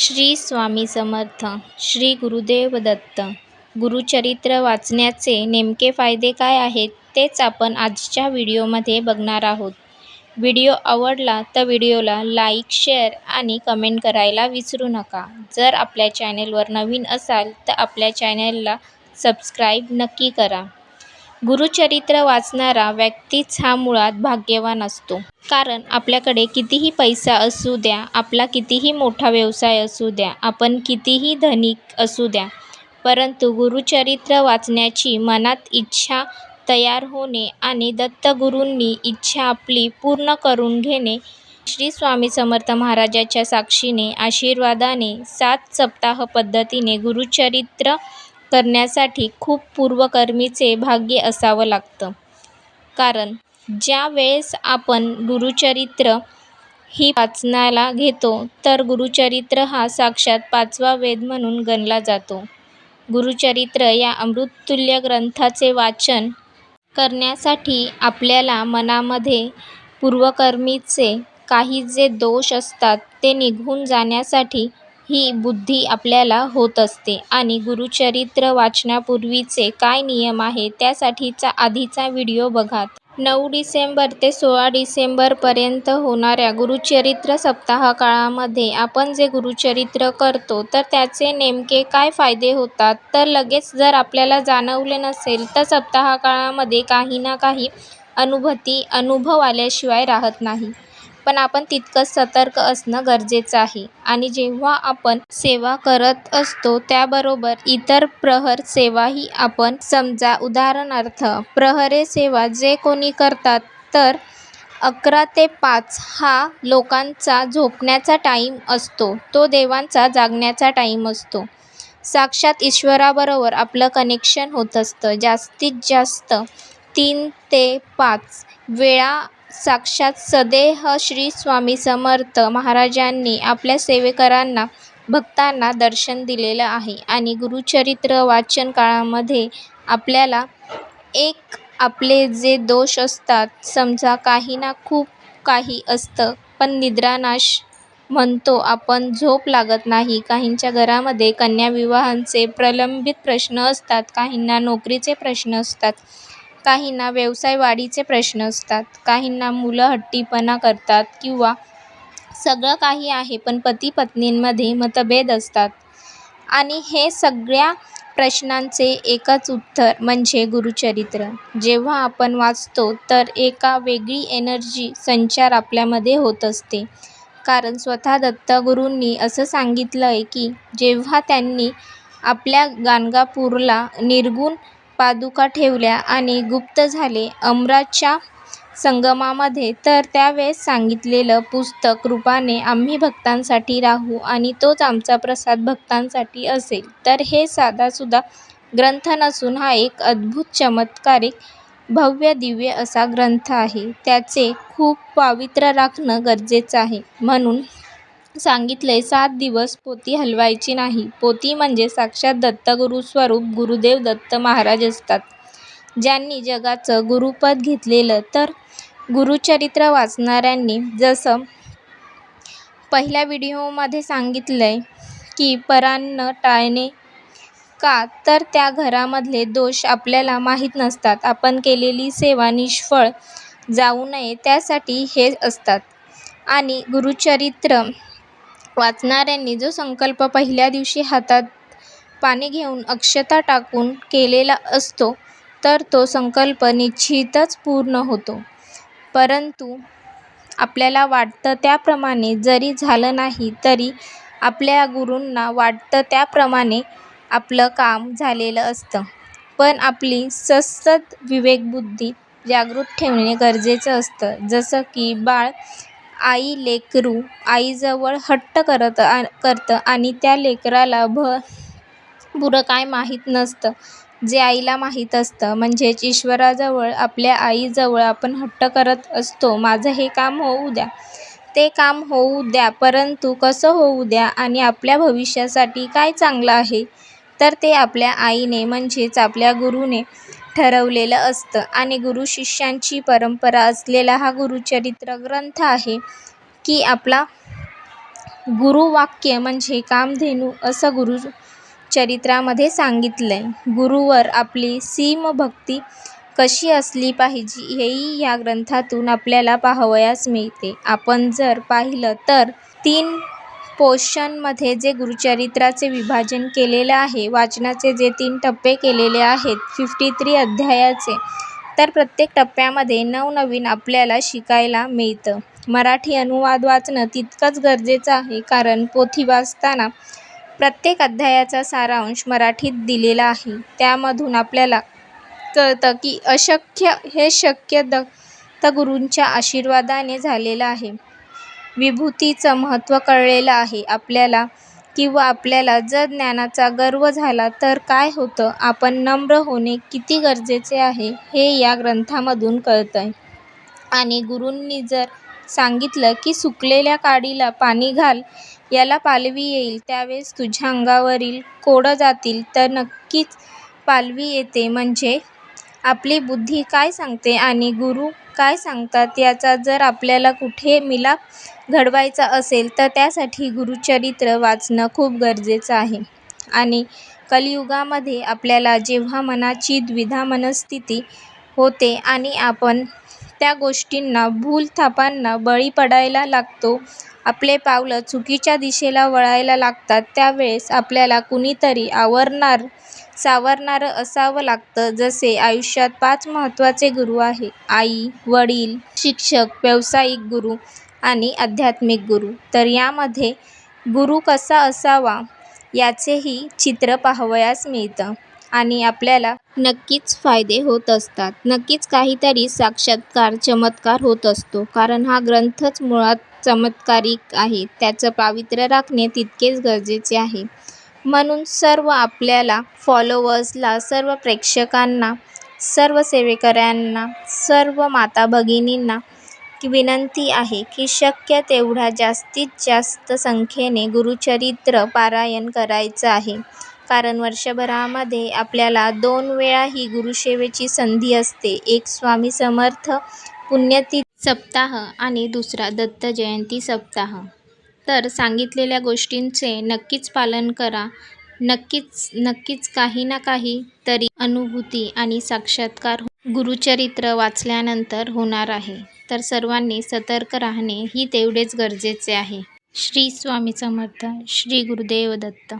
श्री स्वामी समर्थ श्री गुरुदेव दत्त. गुरुचरित्र वाचण्याचे नेमके फायदे काय आहेत तेच आपण आजच्या व्हिडिओमध्ये बघणार आहोत. व्हिडिओ आवडला तर व्हिडिओला लाईक शेअर आणि कमेंट करायला विसरू नका. जर आपल्या चॅनेलवर नवीन असाल तर आपल्या चॅनेलला सबस्क्राईब नक्की करा. गुरुचरित्र वाचणारा व्यक्तीच हा मुळात भाग्यवान असतो. कारण आपल्याकडे कितीही पैसा असू द्या आपला कितीही मोठा व्यवसाय असू द्या आपण कितीही धनिक असू द्या परंतु गुरुचरित्र वाचण्याची मनात इच्छा तयार होणे आणि दत्तगुरूंनी इच्छा आपली पूर्ण करून घेणे श्री स्वामी समर्थ महाराजाच्या साक्षीने आशीर्वादाने सात सप्ताह पद्धतीने गुरुचरित्र करण्यासाठी खूप पूर्वकर्मीचे भाग्य असावं लागतं. कारण ज्या वेळेस आपण गुरुचरित्र ही वाचनाला घेतो तर गुरुचरित्र हा साक्षात पाचवा वेद म्हणून गणला जातो. गुरुचरित्र या अमृततुल्य ग्रंथाचे वाचन करण्यासाठी आपल्याला मनामध्ये पूर्वकर्मीचे काही जे दोष असतात ते निघून जाण्यासाठी ही बुद्धी आपल्याला होत असते. आणि गुरुचरित्र वाचण्यापूर्वीचे काय नियम आहे त्यासाठीचा आधीचा व्हिडिओ बघा. नऊ डिसेंबर ते सोळा डिसेंबरपर्यंत होणाऱ्या गुरुचरित्र सप्ताह काळामध्ये आपण जे गुरुचरित्र करतो तर त्याचे नेमके काय फायदे होतात? तर लगेच जर आपल्याला जाणवले नसेल तर सप्ताह काळामध्ये काही ना काही अनुभूती अनुभव आल्याशिवाय राहत नाही. पण आपण तितकंच सतर्क असणं गरजेचं आहे. आणि जेव्हा आपण सेवा करत असतो त्याबरोबर इतर प्रहर सेवाही आपण समजा उदाहरणार्थ प्रहरे सेवा जे कोणी करतात तर अकरा ते पाच हा लोकांचा झोपण्याचा टाईम असतो. तो देवांचा जागण्याचा टाईम असतो. साक्षात ईश्वराबरोबर आपलं कनेक्शन होत असतं. जास्तीत जास्त तीन ते पाच वेळा साक्षात सदेह श्री स्वामी समर्थ महाराजांनी आपल्या सेवेकरांना भक्तांना दर्शन दिलेलं आहे आणि गुरुचरित्र वाचन काळामध्ये आपल्याला एक आपले जे दोष असतात समजा काही ना खूप काही असतं पण निद्रानाश म्हणतो आपण झोप लागत नाही काहींच्या घरामध्ये कन्याविवाहांचे प्रलंबित प्रश्न असतात काहींना नोकरीचे प्रश्न असतात काहींना व्यवसाय वाढीचे प्रश्न असतात काहींना मुलं हट्टीपणा करतात किंवा सगळं काही आहे पण पती पत्नींमध्ये मतभेद असतात. आणि हे सगळ्या प्रश्नांचे एकच उत्तर म्हणजे गुरुचरित्र. जेव्हा आपण वाचतो तर एका वेगळी एनर्जी संचार आपल्यामध्ये होत असते. कारण स्वतः दत्तगुरूंनी असं सांगितलं आहे की जेव्हा त्यांनी आपल्या गाणगापूरला निर्गुण पादुका ठेवल्या आणि गुप्त झाले अमराच्या संगमामध्ये. तर त्यावेळेस सांगितलेलं पुस्तक रूपाने आम्ही भक्तांसाठी राहू आणि तोच आमचा प्रसाद भक्तांसाठी असेल. तर हे साधासुद्धा ग्रंथ नसून हा एक अद्भुत चमत्कारिक भव्य दिव्य असा ग्रंथ आहे. त्याचे खूप पावित्र्य राखणं गरजेचं आहे. म्हणून सांगितले सात दिवस पोथी हलवायची नाही. पोथी म्हणजे साक्षात दत्तगुरूस्वरूप गुरुदेव दत्त महाराज असतात. ज्यांनी जगाचं गुरुपद घेतलेलं तर गुरुचरित्र वाचणाऱ्यांनी जसं पहिल्या व्हिडिओमध्ये सांगितलंय की परान्न टाळणे का? तर त्या घरामधले दोष आपल्याला माहीत नसतात. आपण केलेली सेवा निष्फळ जाऊ नये त्यासाठी हे असतात. आणि गुरुचरित्र वाचणाऱ्यांनी जो संकल्प पहिल्या दिवशी हातात पाणी घेऊन अक्षता टाकून केलेला असतो तर तो संकल्प निश्चितच पूर्ण होतो. परंतु आपल्याला वाटतं त्याप्रमाणे जरी झालं नाही तरी आपल्या गुरूंना वाटतं त्याप्रमाणे आपलं काम झालेलं असतं. पण आपली सतत विवेकबुद्धी जागृत ठेवणे गरजेचं असतं. जसं की बाळ आई लेकरू आईजवळ हट्ट करत आ करतं आणि त्या लेकराला भ पुरं काय माहीत नसतं. जे आईला माहीत असतं. म्हणजेच ईश्वराजवळ आपल्या आईजवळ आपण हट्ट करत असतो. माझं हे काम होऊ द्या. ते काम होऊ द्या. परंतु कसं होऊ द्या आणि आपल्या भविष्यासाठी काय चांगलं आहे? तर ते आपल्या आईने म्हणजेच आपल्या गुरूने ठरवलेलं असतं आणि गुरु शिष्यांची परंपरा असलेला हा गुरुचरित्र ग्रंथ आहे की आपला गुरुवाक्य म्हणजे कामधेनू असं गुरुचरित्रामध्ये आहे गुरुवर आपली सीमभक्ती कशी असली पाहिजे हेही या ग्रंथातून आपल्याला पाहावयास मिळते. आपण जर पाहिलं तर तीन पोर्शनमध्ये जे गुरुचरित्राचे विभाजन केलेलं आहे, वाचनाचे जे तीन टप्पे केलेले आहेत फिफ्टी थ्री अध्यायाचे, तर प्रत्येक टप्प्यामध्ये नवनवीन आपल्याला शिकायला मिळतं. मराठी अनुवाद वाचणं तितकंच गरजेचं आहे कारण पोथी वाचताना प्रत्येक अध्यायाचा सारांश मराठीत दिलेला आहे. त्यामधून आपल्याला कळतं की अशक्य हे शक्य दत्तगुरूंच्या आशीर्वादाने झालेलं आहे. विभूतीचं महत्त्व कळलेलं आहे. आपल्याला किंवा आपल्याला जर ज्ञानाचा गर्व झाला तर काय होतं, आपण नम्र होणे किती गरजेचे आहे हे या ग्रंथामधून कळतं आहे आणि गुरूंनी जर सांगितलं की सुकलेल्या काडीला पाणी घाल याला पालवी येईल त्यावेळेस तुझ्या अंगावरील कोडं जातील तर नक्कीच पालवी येते. म्हणजे आपली बुद्धी काय सांगते? आणि गुरू काय सांगतात याचा जर आपल्याला कुठे मिलाप घडवायचा असेल तर त्यासाठी गुरुचरित्र वाचणं खूप गरजेचं आहे. आणि कलियुगामध्ये आपल्याला जेव्हा मनाची द्विधा मनस्थिती होते आणि आपण त्या गोष्टींना, भूलथापांना बळी पडायला लागतो, आपले पावलं चुकीच्या दिशेला वळायला लागतात त्यावेळेस आपल्याला कुणीतरी आवरणारं, सावरणारं असावं लागतं. जसे आयुष्यात पाच महत्त्वाचे गुरु आहेत आई, वडील, शिक्षक, व्यावसायिक गुरु आणि आध्यात्मिक गुरु तर यामध्ये गुरु कसा असावा याचेही चित्र पाहावयास मिळतं. आणि आपल्याला नक्कीच फायदे होत असतात. नक्कीच काहीतरी साक्षात्कार, चमत्कार होत असतो. कारण हा ग्रंथच मुळात चमत्कारिक आहे. त्याचं पावित्र्य राखणे तितकेच गरजेचे आहे. म्हणून सर्व आपल्याला फॉलोवर्सला सर्व प्रेक्षकांना, सर्व सेवेकऱ्यांना, सर्व माताभगिनींना विनंती आहे की शक्य तेवढ्या जास्तीत जास्त संख्येने गुरुचरित्र पारायण करायचं आहे. कारण वर्षभरामध्ये आपल्याला दोन वेळा ही गुरुसेवेची संधी असते. एक स्वामी समर्थ पुण्यतिथी सप्ताह आणि दुसरा दत्त जयंती सप्ताह. तर सांगितलेल्या गोष्टींचे नक्कीच पालन करा. नक्कीच नक्कीच काही ना काही तरी अनुभूती आणि साक्षात्कार हो-, गुरुचरित्र वाचल्यानंतर होणार आहे. तर सर्वांनी सतर्क राहणे ही तेवढेच गरजेचे आहे. श्री स्वामी समर्थ. श्री गुरुदेव दत्त.